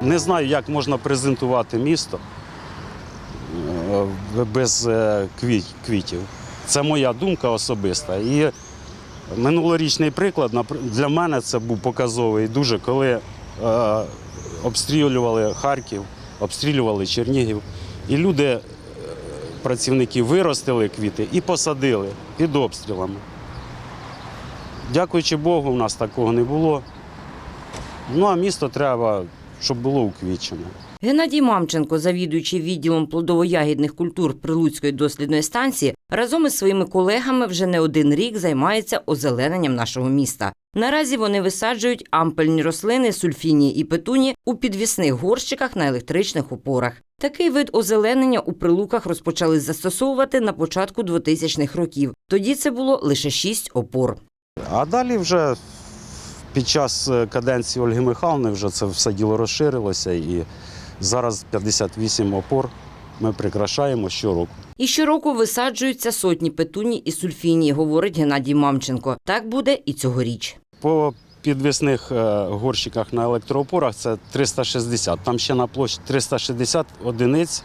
Не знаю, як можна презентувати місто е, без е, квітів. Це моя думка особиста. І минулорічний приклад для мене це був показовий дуже, коли е, обстрілювали Харків, обстрілювали Чернігів. І люди, працівники, виростили квіти і посадили під обстрілами. Дякуючи Богу, у нас такого не було. Ну а місто треба, щоб було уквічене. Геннадій Мамченко, завідуючий відділом плодово-ягідних культур Прилуцької дослідної станції, разом із своїми колегами вже не один рік займається озелененням нашого міста. Наразі вони висаджують ампельні рослини, сульфіні і петуні у підвісних горщиках на електричних опорах. Такий вид озеленення у прилуках розпочали застосовувати на початку 2000-х років. Тоді це було лише шість опор. А далі вже під час е, каденції Ольги Михайловни вже це все діло розширилося і зараз 58 опор ми прикрашаємо щороку. І щороку висаджуються сотні петуні і сульфінії, говорить Геннадій Мамченко. Так буде і цьогоріч. По підвісних е, горщиках на електроопорах це 360. Там ще на площі 360 одиниць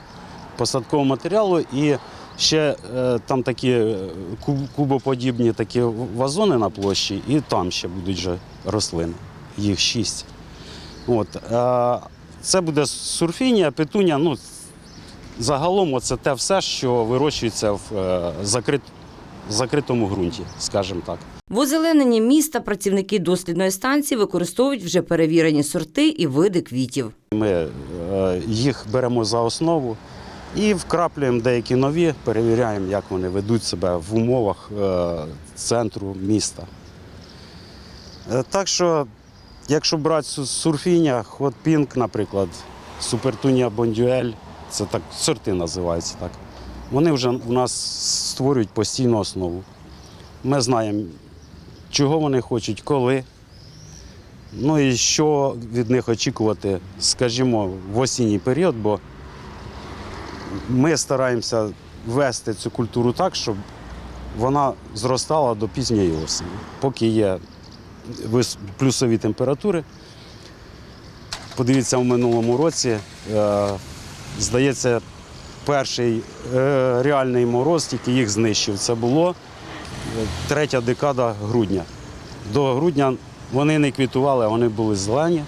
посадкового матеріалу і ще е, там такі е, кубоподібні такі вазони на площі, і там ще будуть вже рослини. Їх шість. От. е, Це буде сурфінія, петуня. Ну, загалом це те все, що вирощується в закрит- закритому ґрунті, скажімо так. В озелененні міста працівники дослідної станції використовують вже перевірені сорти і види квітів. Ми їх беремо за основу і вкраплюємо деякі нові, перевіряємо, як вони ведуть себе в умовах е, центру міста. Е, Так що, якщо брати су- сурфіння, Pink, наприклад, Супертунія Бондюель, це так сорти називаються так. Вони вже у нас створюють постійну основу. Ми знаємо, чого вони хочуть, коли. Ну і що від них очікувати, скажімо, в осінній період, бо ми стараємося вести цю культуру так, щоб вона зростала до пізньої осені, поки є плюсові температури. Подивіться, в минулому році, е, здається, перший е, реальний мороз, тільки їх знищив. Це було е, третя декада грудня. До грудня вони не квітували, вони були зелені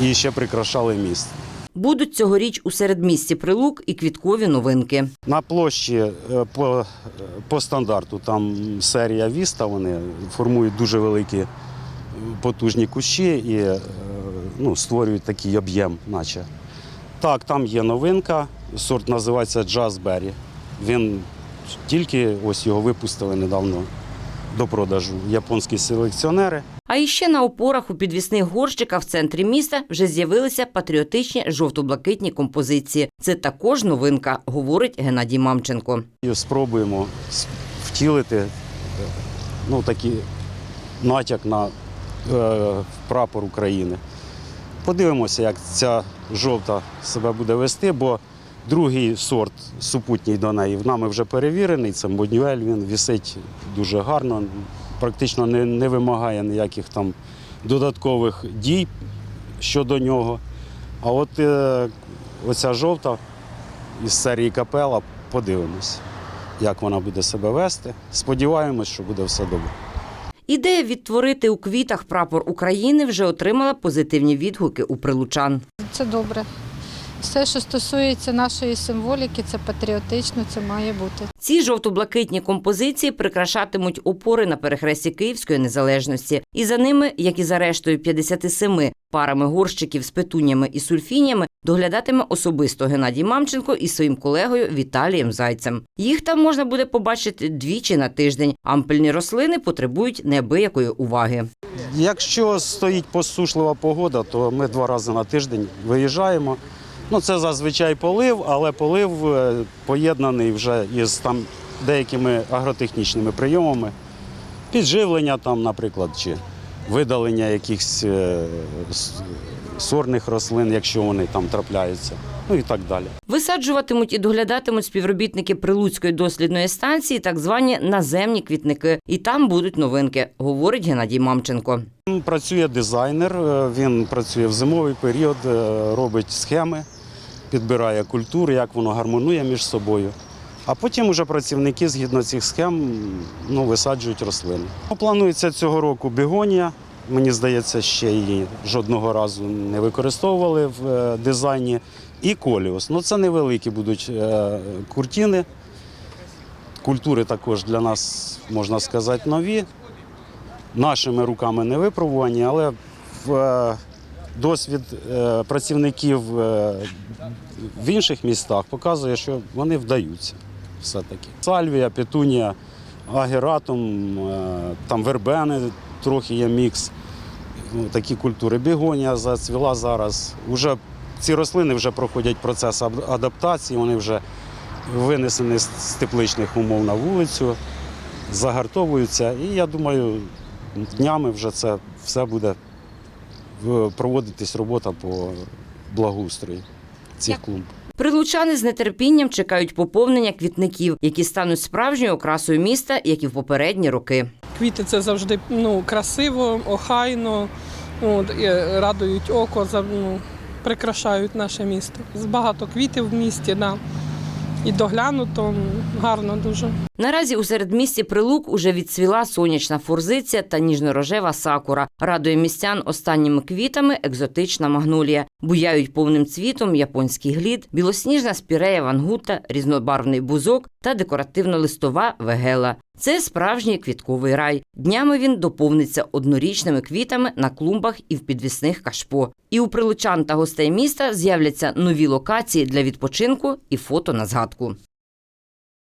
і ще прикрашали міст. Будуть цьогоріч у середмісті прилук і квіткові новинки. На площі е, по, по стандарту там серія Віста, вони формують дуже великі е, потужні кущі і е, ну, створюють такий об'єм, наче. Так, там є новинка, сорт називається Джазбері. Він тільки ось його випустили недавно до продажу японські селекціонери. А іще на опорах у підвісних горщиках в центрі міста вже з'явилися патріотичні жовто-блакитні композиції. Це також новинка, говорить Геннадій Мамченко. Спробуємо втілити ну, такий натяк на е, прапор України. Подивимося, як ця жовта себе буде вести, бо другий сорт супутній до неї в нами вже перевірений. Це Боднюель, він висить дуже гарно, практично не, не вимагає ніяких там додаткових дій щодо нього. А от е, оця жовта із серії капела подивимось, як вона буде себе вести. Сподіваємось, що буде все добре. Ідея відтворити у квітах прапор України вже отримала позитивні відгуки у прилучан. Це добре. Все, що стосується нашої символіки, це патріотично, це має бути. Ці жовто-блакитні композиції прикрашатимуть опори на перехресті Київської незалежності. І за ними, як і за рештою 57 парами горщиків з петунями і сульфініями, доглядатиме особисто Геннадій Мамченко із своїм колегою Віталієм Зайцем. Їх там можна буде побачити двічі на тиждень. Ампельні рослини потребують неабиякої уваги. Якщо стоїть посушлива погода, то ми два рази на тиждень виїжджаємо. Ну, це зазвичай полив, але полив е, поєднаний вже із там деякими агротехнічними прийомами. Підживлення, там, наприклад, чи видалення якихось е, сорних рослин, якщо вони там трапляються. ну і так далі. Висаджуватимуть і доглядатимуть співробітники Прилуцької дослідної станції так звані наземні квітники. І там будуть новинки, говорить Геннадій Мамченко. Працює дизайнер, е, він працює в зимовий період, робить схеми, підбирає культури, як воно гармонує між собою. А потім уже працівники згідно цих схем ну, висаджують рослини. Ну, Планується цього року бігонія. Мені здається, ще її жодного разу не використовували в е, дизайні. І коліус. Ну, це невеликі будуть е, куртини. Культури також для нас, можна сказати, нові нашими руками не випробувані, але в е, досвід працівників в інших містах показує, що вони вдаються все-таки. Сальвія, петунія, агератум, е, там вербени, трохи є мікс. Ну, такі культури. Бігонія зацвіла зараз. Уже ці рослини вже проходять процес адаптації, вони вже винесені з з тепличних умов на вулицю, загартовуються. І я думаю, днями вже це все буде проводитись робота по благоустрою цих клумб. Прилучани з нетерпінням чекають поповнення квітників, які стануть справжньою окрасою міста, як і в попередні роки. Квіти це завжди ну, красиво, охайно, ну, радують око, ну, прикрашають наше місто. Багато квітів в місті, да. І доглянуто, гарно дуже. Наразі у середмісті Прилук уже відцвіла сонячна форзиця та ніжно-рожева сакура. Радує містян останніми квітами екзотична магнолія. Буяють повним цвітом японський глід, білосніжна спірея вангута, різнобарвний бузок та декоративно-листова вегела. Це справжній квітковий рай. Днями він доповниться однорічними квітами на клумбах і в підвісних кашпо. І у прилучан та гостей міста з'являться нові локації для відпочинку і фото на згадку.